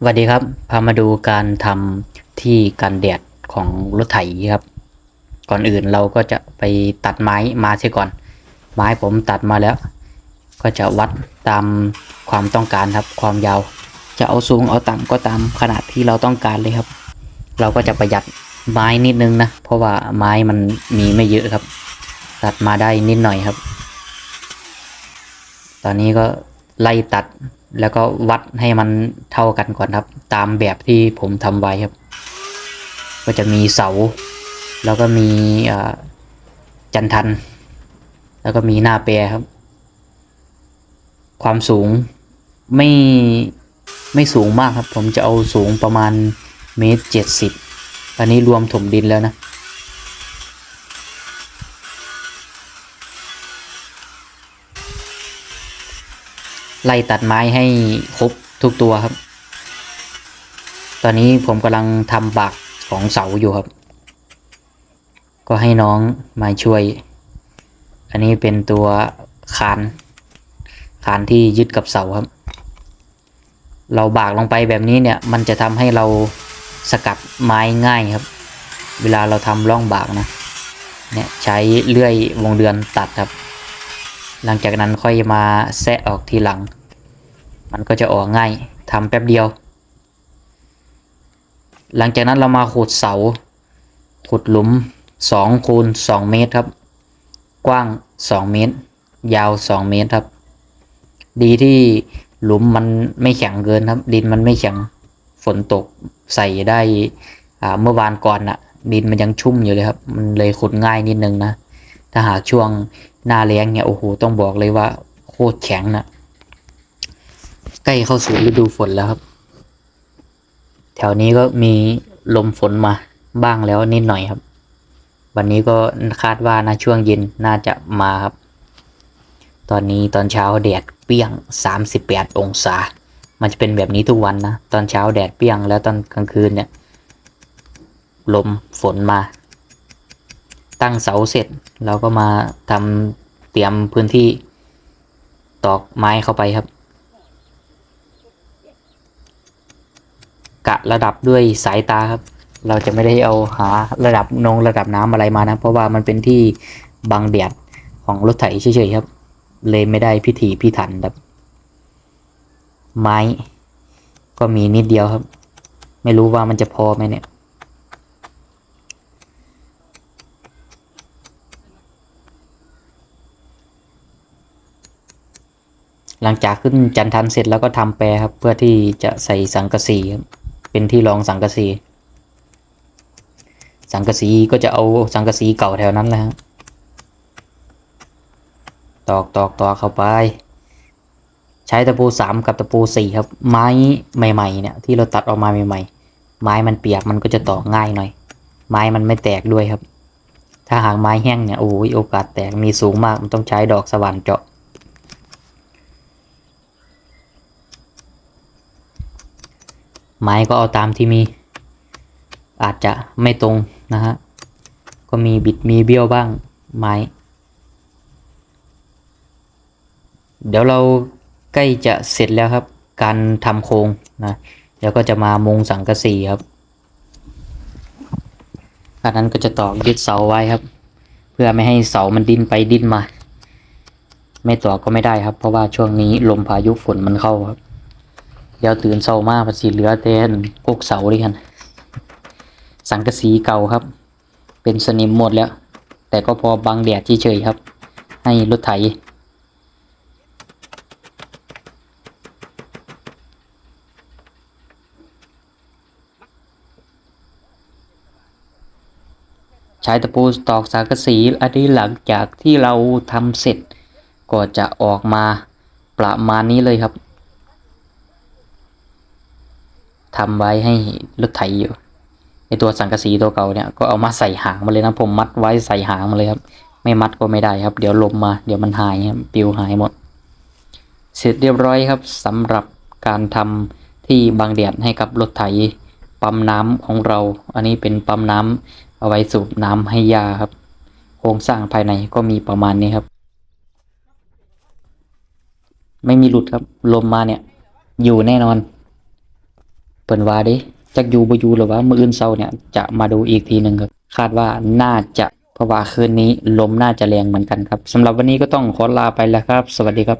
สวัสดีครับ พามาดูการทำที่กันแดดของรถไถครับ ก่อนอื่นเราก็จะไปตัดไม้มาเสียก่อน ไม้ผมตัดมาแล้ว ก็จะวัดตามความต้องการครับ ความยาว จะเอาสูงเอาต่ำก็ตามขนาดที่เราต้องการเลยครับ เราก็จะประหยัดไม้นิดนึงนะ เพราะว่าไม้มันมีไม่เยอะครับ ตัดมาได้นิดหน่อยครับ ตอนนี้ก็ไล่ตัด แล้วก็วัดให้มันเท่ากันก่อนครับ ตามแบบที่ผมทำไว้ครับ ก็จะมีเสา แล้วก็มีจันทัน แล้วก็มีหน้าแปรครับ ความสูงไม่ไม่สูงมากครับ ผมจะเอาสูงประมาณเมตรเจ็ดสิบอันนี้รวมถมดินแล้วนะ ไล่ตัดไม้ให้ครบทุกตัวครับ ตอนนี้ผมกำลังทำบากของเสาอยู่ครับ ก็ให้น้องมาช่วย อันนี้เป็นตัวคานคานที่ยึดกับเสาครับ เราบากลงไปแบบนี้เนี่ย มันจะทำให้เราสกัดไม้ง่ายครับ เวลาเราทำร่องบากนะ เนี่ยใช้เลื่อยวงเดือนตัดครับ หลังจากนั้นค่อยมาแซะออกทีหลัง มันก็จะออกง่ายทำแป๊บเดียว หลังจากนั้นเรามาขุดเสา ขุดหลุม2คูณ2เมตรครับ กว้าง 2 เมตร ยาว 2 เมตรครับ ดีที่หลุมมันไม่แข็งเกินครับ ดินมันไม่แข็งฝนตกใส่ได้เมื่อวานก่อนน่ะ ดินมันยังชุ่มอยู่เลยครับ มันเลยขุดง่ายนิดนึงนะ ถ้าหากช่วงหน้าแล้งเนี่ยโอ้โหต้องบอกเลยว่าโคตรแข็งนะ ใกล้เข้าสู่ฤดูฝนแล้วครับ แถวนี้ก็มีลมฝนมาบ้างแล้วนิดหน่อยครับ วันนี้ก็คาดว่านะช่วงเย็นน่าจะมาครับ ตอนนี้ตอนเช้าแดดเปี้ยง 38 องศา มันจะเป็นแบบนี้ทุกวันนะ ตอนเช้าแดดเปี้ยงแล้วตอนกลางคืนเนี่ย ลมฝนมา ตั้งเสาเสร็จเราก็มาทำเตรียมพื้นที่ตอกไม้เข้าไปครับ กะ ระดับด้วยสายตาครับ เราจะไม่ได้เอาหาระดับนงระดับน้ำอะไรมานะ เพราะว่ามันเป็นที่บังแดดของรถไถเฉยๆครับ เลยไม่ได้พิถีพิถันครับ ไม้ ก็มีนิดเดียวครับ ไม่รู้ว่ามันจะพอไหมเนี่ยหลังจากขึ้นจันทันเสร็จแล้วก็ทำแปรครับ เพื่อที่จะใส่สังกะสีครับ เป็นที่รองสังกะสี สังกะสีก็จะเอาสังกะสีเก่าแถวนั้นแหละตอกตอกตอกเข้าไป ใช้ตะปูสามกับตะปูสี่ครับ ไม้ใหม่ๆเนี่ยที่เราตัดออกมาใหม่ๆ ไม้มันเปียกมันก็จะตอกง่ายหน่อย ไม้มันไม่แตกด้วยครับ ถ้าหากไม้แห้งเนี่ยโอ้ยโอกาสแตกมีสูงมากมันต้องใช้ดอกสว่านเจาะ ไม้ก็เอาตามที่มี อาจจะไม่ตรงนะฮะ ก็มีบิดมีเบี้ยวบ้างไม้ เดี๋ยวเราใกล้จะเสร็จแล้วครับ การทำโครงนะเดี๋ยวก็จะมามุงสังกะสีครับอันนั้นก็จะตอกยึดเสาไว้ครับ เพื่อไม่ให้เสามันดิ้นไปดิ้นมา ไม่ตอกก็ไม่ได้ครับ เพราะว่าช่วงนี้ลมพายุฝนมันเข้าครับ เดี๋ยวตื่นเช้ามาภาษีเหลือแต่กกเสาด้วยกันสังกะสีเก่าครับ เป็นสนิมหมดแล้ว แต่ก็พอบังแดดเฉยๆครับ ให้รถไถใช้ตะปูตอกสังกะสีอันนี้หลังจากที่เราทำเสร็จ ก็จะออกมาประมาณนี้เลยครับ ทำไว้ให้รถไถอยู่ไอตัวสังกะสีตัวเก่าเนี่ยก็เอามาใส่หางมาเลยนะผมมัดไว้ใส่หางมาเลยครับ ไม่มัดก็ไม่ได้ครับ เดี๋ยวลมมาเดี๋ยวมันหายครับปิวหายหมด เสร็จเรียบร้อยครับสำหรับการทำที่บังแดดให้กับรถไถปั๊มน้ำของเรา อันนี้เป็นปั๊มน้ำเอาไว้สูบน้ำให้ยาครับ โครงสร้างภายในก็มีประมาณนี้ครับ ไม่มีหลุดครับลมมาเนี่ย อยู่แน่นอน เปิ่นว่าเด้จักอยู่บ่อยู่หรือว่ามื้ออื่นเช้าเนี่ยจะมาดูอีกทีหนึงครับ คาดว่าน่าจะเพราะว่าคืนนี้ลมน่าจะแรงเหมือนกันครับสำหรับวันนี้ก็ต้องขอลาไปแล้วครับ สวัสดีครับ